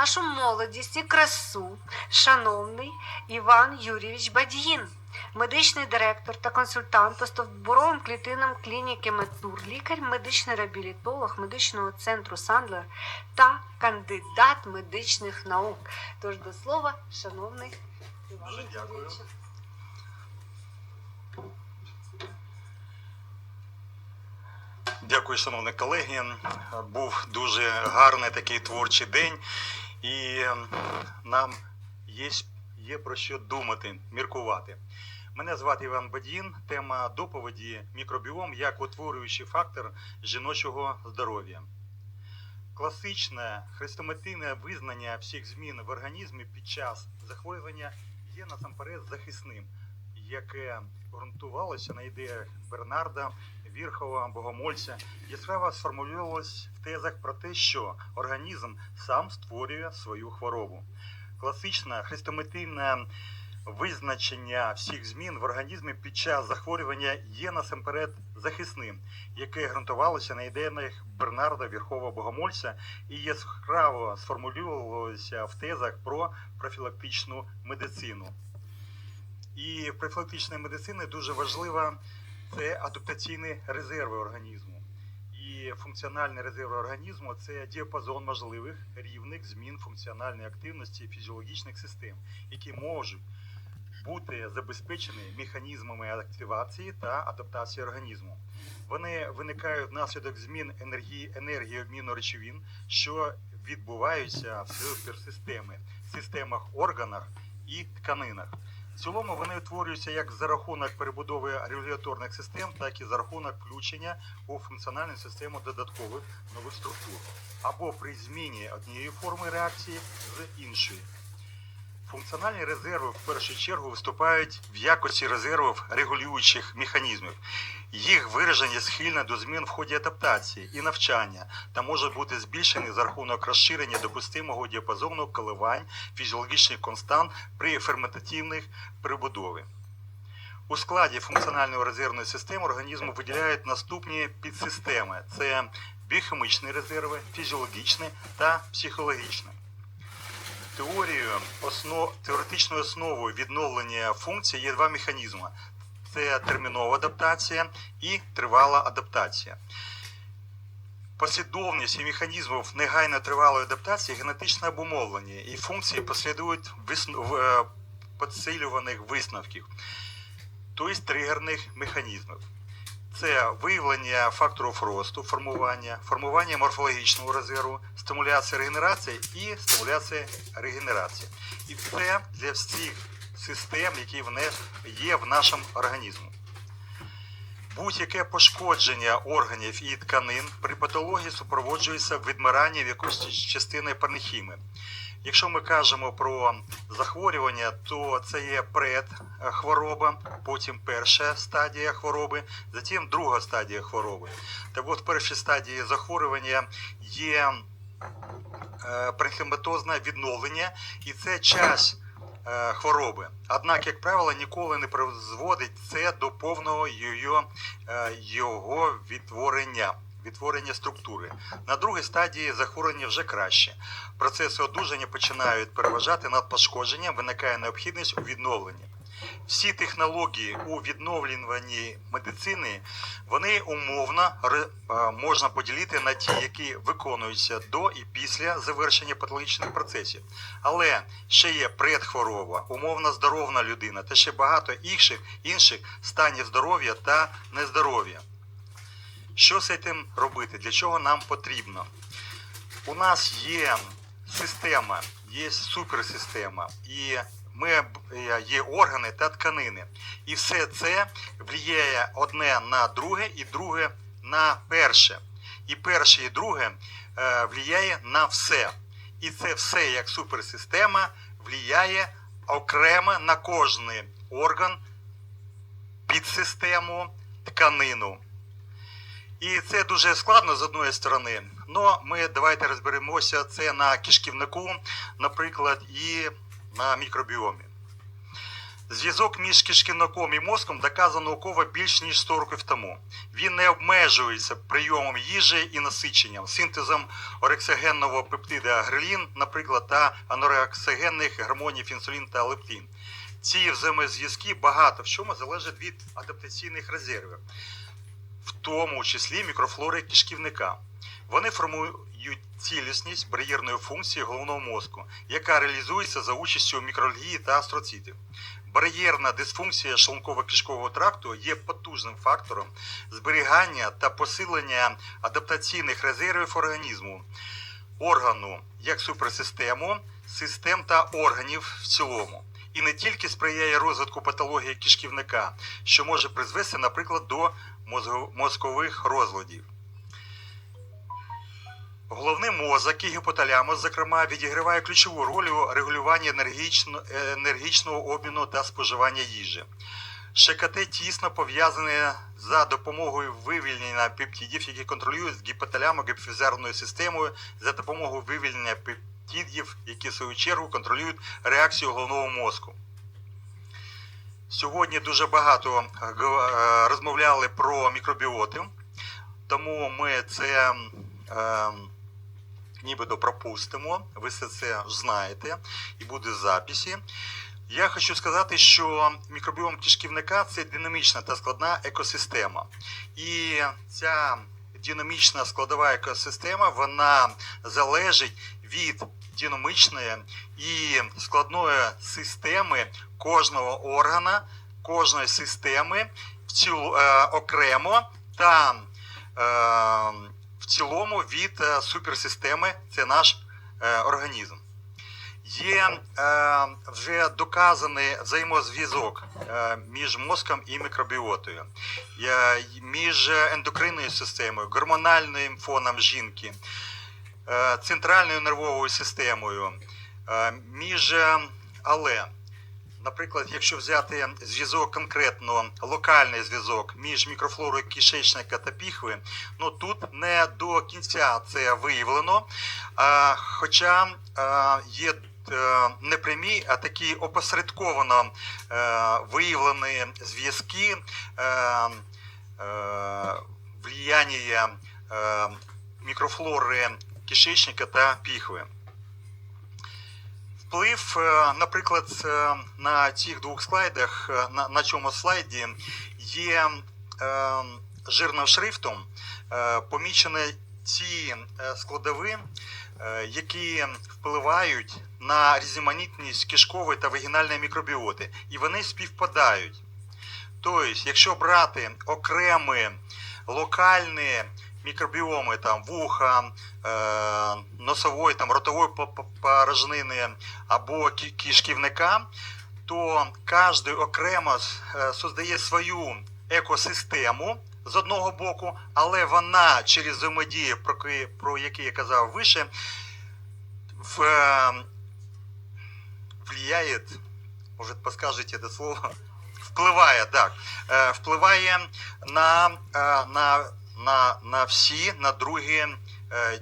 нашу молодість і красу, шановний Іван Юрійович Бадьїн, медичний директор та консультант по стовбуровим клітинам клініки Медтур, лікар, медичний реабілітолог медичного центру Сандлер та кандидат медичних наук. Тож до слова, шановний Іван Дуже дякую. Юрійович. Дякую, шановні колеги. Був дуже гарний такий творчий день, і нам є, є про що думати, міркувати. Мене звати Іван Бадін. Тема доповіді мікробіом як утворюючий фактор жіночого здоров'я. Класичне хрестоматийне визнання всіх змін в організмі під час захворювання є насамперед захисним, яке ґрунтувалося на ідеях Бернарда, Вірхова, Богомольця, яскраво сформулювалось в тезах про те, що організм сам створює свою хворобу. Класичне хрестоматийне визначення всіх змін в організмі під час захворювання є насамперед захисним, яке ґрунтувалося на ідеях Бернарда Вірхова Богомольця і яскраво сформулювалося в тезах про профілактичну медицину. І в профілактичної медицини дуже важлива це адаптаційні резерви організму. І функціональні резерви організму це діапазон можливих рівних змін функціональної активності фізіологічних систем, які можуть бути забезпечені механізмами активації та адаптації організму. Вони виникають внаслідок змін енергії, енергії обміну речовин, що відбуваються в суперсистеми, системах органах і тканинах. В цілому вони утворюються як за рахунок перебудови регуляторних систем, так і за рахунок включення у функціональну систему додаткових нових структур, або при зміні однієї форми реакції з іншої. Функціональні резерви в першу чергу виступають в якості резервів регулюючих механізмів. Їх вираження схильне до змін в ході адаптації і навчання та може бути збільшений за рахунок розширення допустимого діапазону коливань фізіологічних констант при ферментативних прибудові. У складі функціональної резервної системи організму виділяють наступні підсистеми: це біохімічні резерви, фізіологічні та психологічні. Теорією основ, теоретичною основою відновлення функцій є два механізми: це термінова адаптація і тривала адаптація. Послідовність і механізмів негайно тривалої адаптації генетично обумовлені, і функції послідують е, підсилюваних висновків, тобто тригерних механізмів. Це виявлення факторів росту, формування, формування морфологічного резерву, стимуляція регенерації і стимуляція регенерації. І це для всіх систем, які є в нашому організмі. Будь-яке пошкодження органів і тканин при патології супроводжується відмиранням якоїсь частини парнихіми. Якщо ми кажемо про захворювання, то це є предхвороба, потім перша стадія хвороби, затім друга стадія хвороби. Так от в першій стадії захворювання є е, відновлення, і це час е, хвороби. Однак, як правило, ніколи не призводить це до повного його, е, його відтворення. Відтворення структури на другій стадії захворювання вже краще. Процеси одужання починають переважати над пошкодженням, виникає необхідність у відновленні. Всі технології у відновлюванні медицини вони умовно е, можна поділити на ті, які виконуються до і після завершення патологічних процесів. Але ще є предхвороба, умовно здорова людина та ще багато інших інших станів здоров'я та нездоров'я. Що з цим робити? Для чого нам потрібно? У нас є система, є суперсистема, і ми е, є органи та тканини. І все це впливає одне на друге і друге на перше. І перше і друге е, впливає на все. І це все як суперсистема впливає окремо на кожний орган, підсистему, тканину. І це дуже складно з одної сторони. Ну, ми давайте розберемося це на кишківнику, наприклад, і на мікробіомі. Зв'язок між кишківником і мозком доказано науково більш ніж 100 років тому. Він не обмежується прийомом їжі і насиченням, синтезом орексогенного пептида грелін, наприклад, та анорексогенних гормонів інсулін та лептин. Ці взаємозв'язки багато в чому залежать від адаптаційних резервів, в тому числі мікрофлори кишківника. Вони формують цілісність бар'єрної функції головного мозку, яка реалізується за участю мікрольгії та астроцитів. Бар'єрна дисфункція шлунково-кишкового тракту є потужним фактором зберігання та посилення адаптаційних резервів організму, органу як суперсистему, систем та органів в цілому. І не тільки сприяє розвитку патології кишківника, що може призвести, наприклад, до мозкових розладів. Головний мозок і гіпоталямус, зокрема, відіграває ключову роль у регулюванні енергічного обміну та споживання їжі. ШКТ тісно пов'язане за допомогою вивільнення пептидів, які контролюють гіпоталямо-гіпофізарною системою за допомогою вивільнення пептидів, які в свою чергу контролюють реакцію головного мозку. Сьогодні дуже багато е, е, розмовляли про мікробіоти, тому ми це е, нібито пропустимо. Ви все це знаєте і буде в записі. Я хочу сказати, що мікробіом кишківника це динамічна та складна екосистема. І ця динамічна складова екосистема вона залежить від динамічної і складної системи кожного органа, кожної системи в цілу, е, окремо та е, в цілому від е, суперсистеми це наш е, організм. Є е, вже доказаний взаємозв'язок е, між мозком і мікробіотою, е, між ендокринною системою, гормональним фоном жінки, центральною нервовою системою, е, між е, але. Наприклад, якщо взяти зв'язок конкретно локальний зв'язок між мікрофлорою кишечника та піхви, ну тут не до кінця це виявлено. Хоча є е, не прямі, а такі опосередковано е, виявлені зв'язки е, е, влияння е, мікрофлори кишечника та піхви. Вплив, е, наприклад, е, на цих двох слайдах, е, на, на цьому слайді є е, жирним шрифтом е, помічені ті е, складові, е, які впливають на різноманітність кишкової та вагінальної мікробіоти, і вони співпадають. Тобто, якщо брати окремі локальні мікробіоми, там вуха, е, носової, там ротової по- по- порожнини або кі- кишківника, то кожен окремо е, создає свою екосистему з одного боку, але вона через взаємодію, про, про які я казав вище, в, е, влияет, може підскажете це слово, впливає, так, е, впливає на, на, на, на всі, на другі е,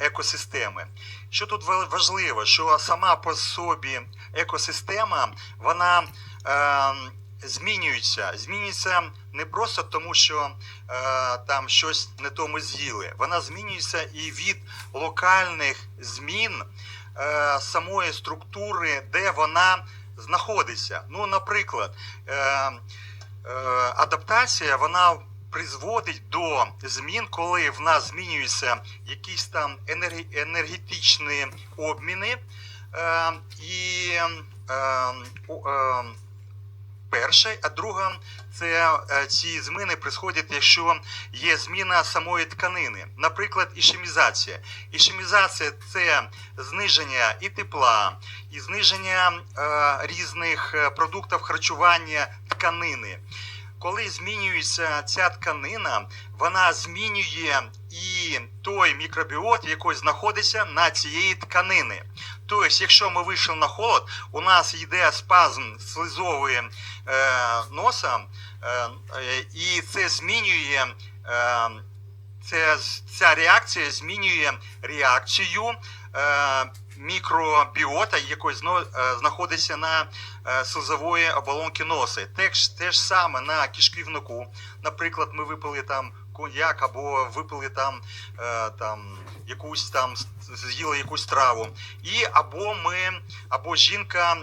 екосистеми. Що тут важливо, що сама по собі екосистема, вона е, змінюється. Змінюється не просто тому, що е, там щось не тому з'їли. Вона змінюється і від локальних змін е, самої структури, де вона знаходиться. Ну, наприклад, е, е, адаптація вона призводить до змін, коли в нас змінюються якісь там енергетичні обміни. Е, і е, е, перше, а друге, це ці зміни приходять, якщо є зміна самої тканини, наприклад, ішемізація. Ішемізація це зниження і тепла, і зниження різних продуктів харчування тканини. Коли змінюється ця тканина, вона змінює і той мікробіот, який знаходиться на цієї тканини. Тобто, якщо ми вийшли на холод, у нас йде спазм слизової е, носа, е, і це змінює. Е, це, ця реакція змінює реакцію мікробіота, зно- е, знаходиться на е, слизової оболонки носа. Те, ж- те ж саме на кишківнику. Наприклад, ми випили там коньяк або випили там, е, там якусь там з'їли якусь траву. І або ми, або жінка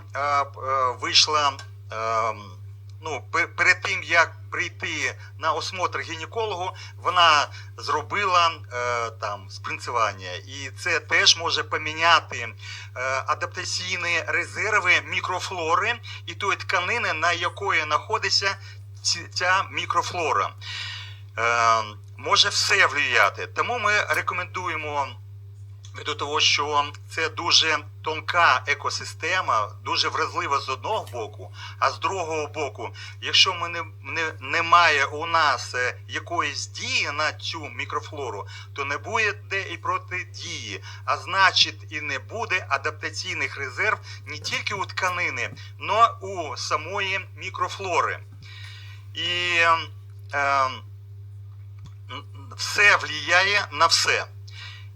вийшла. Ну, перед тим як прийти на осмотр гінекологу, вона зробила е, там спринцювання, і це теж може поміняти е, адаптаційні резерви мікрофлори і тої тканини, на якої знаходиться ця мікрофлора. Е, може все влияти. Тому ми рекомендуємо до того, що це дуже тонка екосистема, дуже вразлива з одного боку, а з другого боку, якщо ми не, не, немає у нас е, якоїсь дії на цю мікрофлору, то не буде де і протидії, а значить і не буде адаптаційних резерв не тільки у тканини, але у самої мікрофлори. І е, все влияє на все.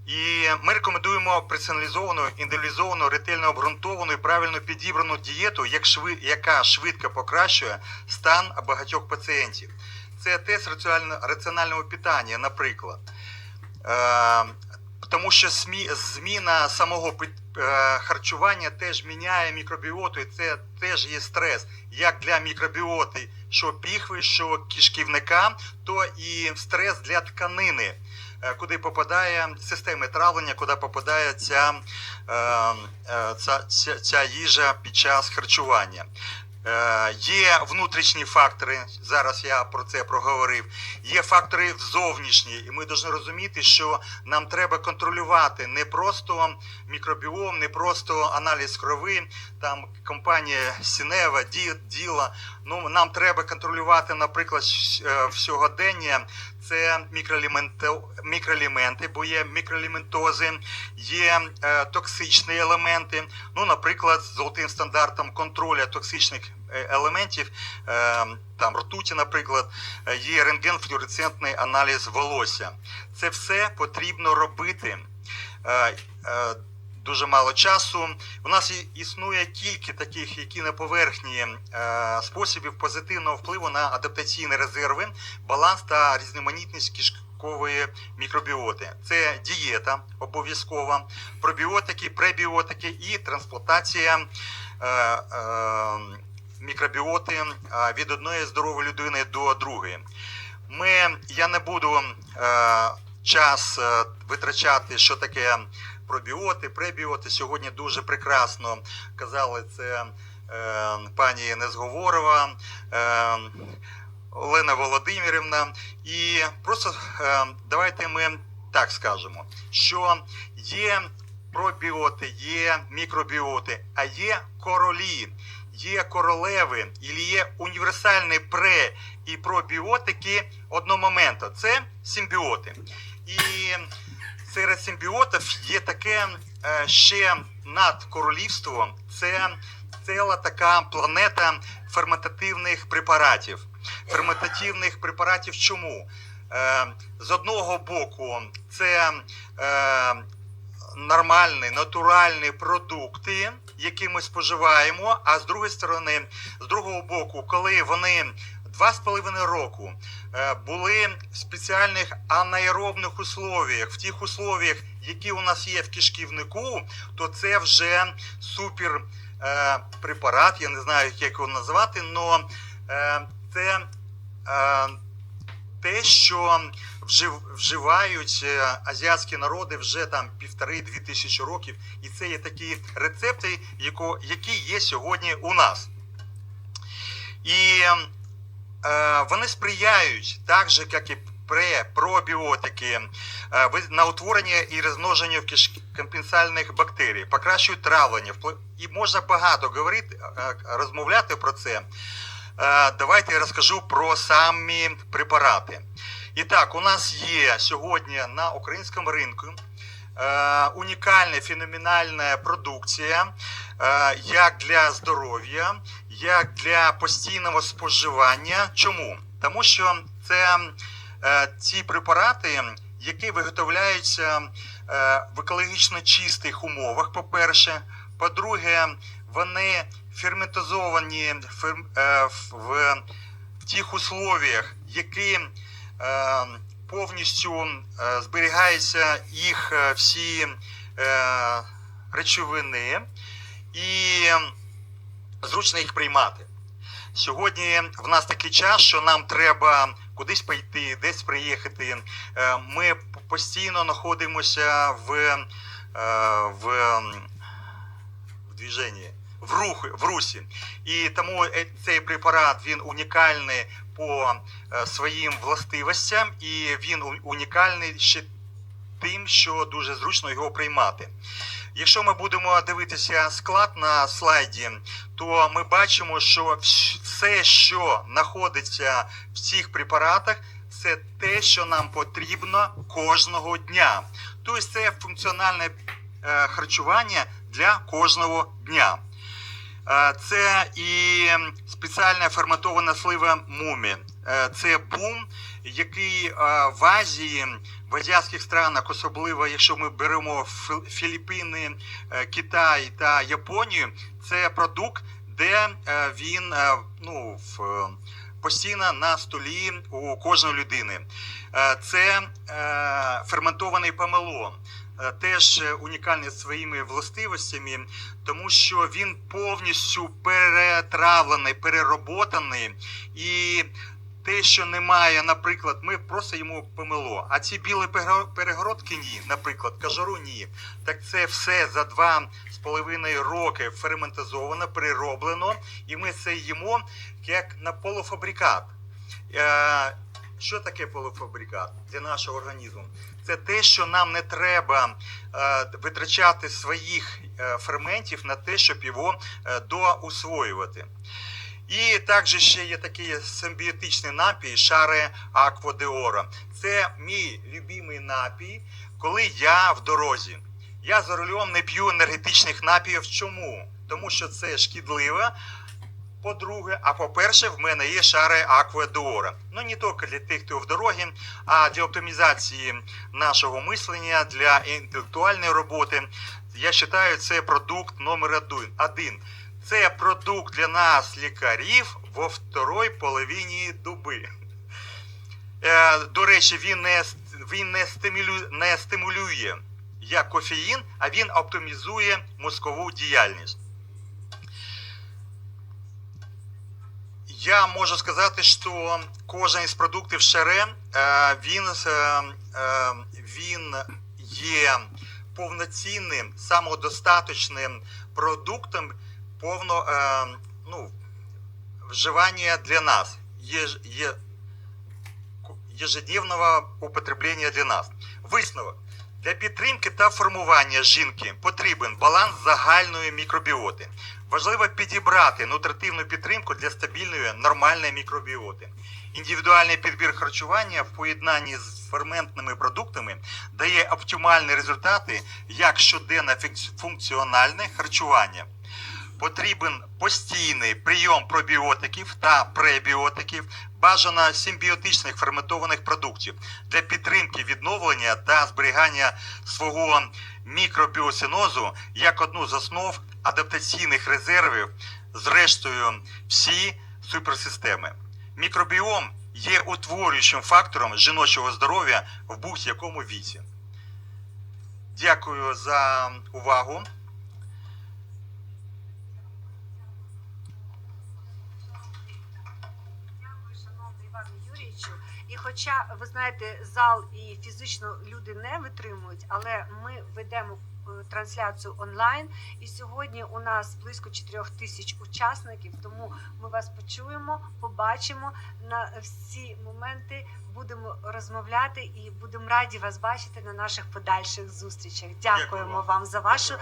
І ми рекомендуємо персоналізовану, індивідуалізовану, ретельно обґрунтовану і правильно підібрану дієту, яка швидко покращує стан багатьох пацієнтів. Це тест раціонального, питання, наприклад. Е, тому що зміна самого е, харчування теж міняє мікробіоту, і це теж є стрес як для мікробіоти, що піхви, що кишківника, то і стрес для тканини куди попадає системи травлення, куди попадає ця, е, е, ця, ця, ця їжа під час харчування. Е, Є внутрішні фактори, зараз я про це проговорив. Є фактори зовнішні, і ми повинні розуміти, що нам треба контролювати не просто мікробіом, не просто аналіз крови, там компанія Сінева, Діла. Ну нам треба контролювати, наприклад, е, в сьогодення це мікроелементи, бо є мікроелементози, є е, токсичні елементи. Ну, наприклад, золотим стандартом контролю токсичних е, елементів, е, там ртуті, наприклад, є рентген-флюоресцентний аналіз волосся. Це все потрібно робити. Е, е, Дуже мало часу. У нас існує кілька таких, які на поверхні е, способів позитивного впливу на адаптаційні резерви, баланс та різноманітність кишкової мікробіоти. Це дієта обов'язкова, пробіотики, пребіотики і трансплантація е, е, мікробіоти від одної здорової людини до другої. Ми, я не буду е, час витрачати, що таке пробіоти, пребіоти. Сьогодні дуже прекрасно казали це е, пані Незговорова. Е, Олена Володимирівна, і просто е, давайте ми так скажемо, що є пробіоти, є мікробіоти, а є королі, є королеви, і є універсальні пре і пробіотики одномоментно. Це симбіоти. І серед симбіотів є таке е, ще над королівством. Це ціла така планета ферментативних препаратів. Ферментативних препаратів чому? Е, з одного боку, це е, нормальні, натуральні продукти, які ми споживаємо, а з другої сторони, з другого боку, коли вони два з половиною року е, були в спеціальних анаеробних условіях, в тих условіях, які у нас є в кишківнику, то це вже супер е, препарат, я не знаю, як його назвати, але це е, те, що вжив, вживають азіатські народи вже там півтори-дві тисячі років, і це є такі рецепти, які є сьогодні у нас. І е, вони сприяють так же, як і пробіотики, е, на утворення і розмноження в кишки компенсальних бактерій, покращують травлення. І можна багато говорити, е, розмовляти про це. Е, Давайте я розкажу про самі препарати. І так, у нас є сьогодні на українському ринку е, унікальна феноменальна продукція е, як для здоров'я, як для постійного споживання. Чому? Тому що це е, ці препарати, які виготовляються е, в екологічно чистих умовах, по-перше. По-друге, вони ферментозовані ферм- е, в, тих условіях, які е, повністю е, зберігаються їх е, всі е, речовини і зручно їх приймати. Сьогодні в нас такий час, що нам треба кудись пойти, десь приїхати. Е, Ми постійно знаходимося в, е, в, в движенні, в, рух, в русі. І тому е, цей препарат він унікальний по своїм властивостям, і він унікальний ще тим, що дуже зручно його приймати. Якщо ми будемо дивитися склад на слайді, то ми бачимо, що все, що знаходиться в цих препаратах, це те, що нам потрібно кожного дня. Тобто це функціональне е, харчування для кожного дня. Е, Це і спеціальна ферментована слива мумі. Е, Це бум, який е, в Азії, в азіатських странах, особливо якщо ми беремо Фі- Філіппіни, е, Китай та Японію, це продукт, де він ну, постійно на столі у кожної людини. Це ферментований помело. Теж унікальний своїми властивостями, тому що він повністю перетравлений, перероботаний, і те, що немає, наприклад, ми просто йому помило. А ці білі перегородки ні, наприклад, кажару ні. Так це все за два з половиною роки ферментизовано, перероблено, і ми це їмо як на полуфабрикат. Е, Що таке полуфабрикат для нашого організму? Це те, що нам не треба е, витрачати своїх е, ферментів на те, щоб його доусвоювати. І також ще є такий симбіотичний напій Шаре Аквадеора. Це мій любимий напій, коли я в дорозі. Я за рулем не п'ю енергетичних напіїв. Чому? Тому що це шкідливо. По-друге, а по-перше, в мене є шари Аквадеора. Ну не тільки для тих, хто в дорогі, а для оптимізації нашого мислення, для інтелектуальної роботи. Я вважаю, це продукт номер один. Це продукт для нас, лікарів, во второй половині доби. Е, до речі, він не, він не, стимулює, не стимулює як кофеїн, а він оптимізує мозкову діяльність. Я можу сказати, що кожен із продуктів шаре, е, він, е, е, він є повноцінним, самодостаточним продуктом повно, е, ну, вживання для нас, є, є, ежедневного употреблення для нас. Висновок. Для підтримки та формування жінки потрібен баланс загальної мікробіоти. Важливо підібрати нутритивну підтримку для стабільної нормальної мікробіоти. Індивідуальний підбір харчування в поєднанні з ферментними продуктами дає оптимальні результати як щоденне функціональне харчування. Потрібен постійний прийом пробіотиків та пребіотиків, бажано симбіотичних ферментованих продуктів для підтримки відновлення та зберігання свого мікробіосинозу як одну з основ адаптаційних резервів, зрештою, всі суперсистеми. Мікробіом є утворюючим фактором жіночого здоров'я в будь-якому віці. Дякую за увагу. Дякую, шановний Івану Юрійовичу. І хоча ви знаєте, зал і фізично люди не витримують, але ми ведемо е, трансляцію онлайн. І сьогодні у нас близько 4 тисяч учасників. Тому ми вас почуємо, побачимо на всі моменти. Будемо розмовляти і будемо раді вас бачити на наших подальших зустрічах. Дякуємо Дякую вам за вашу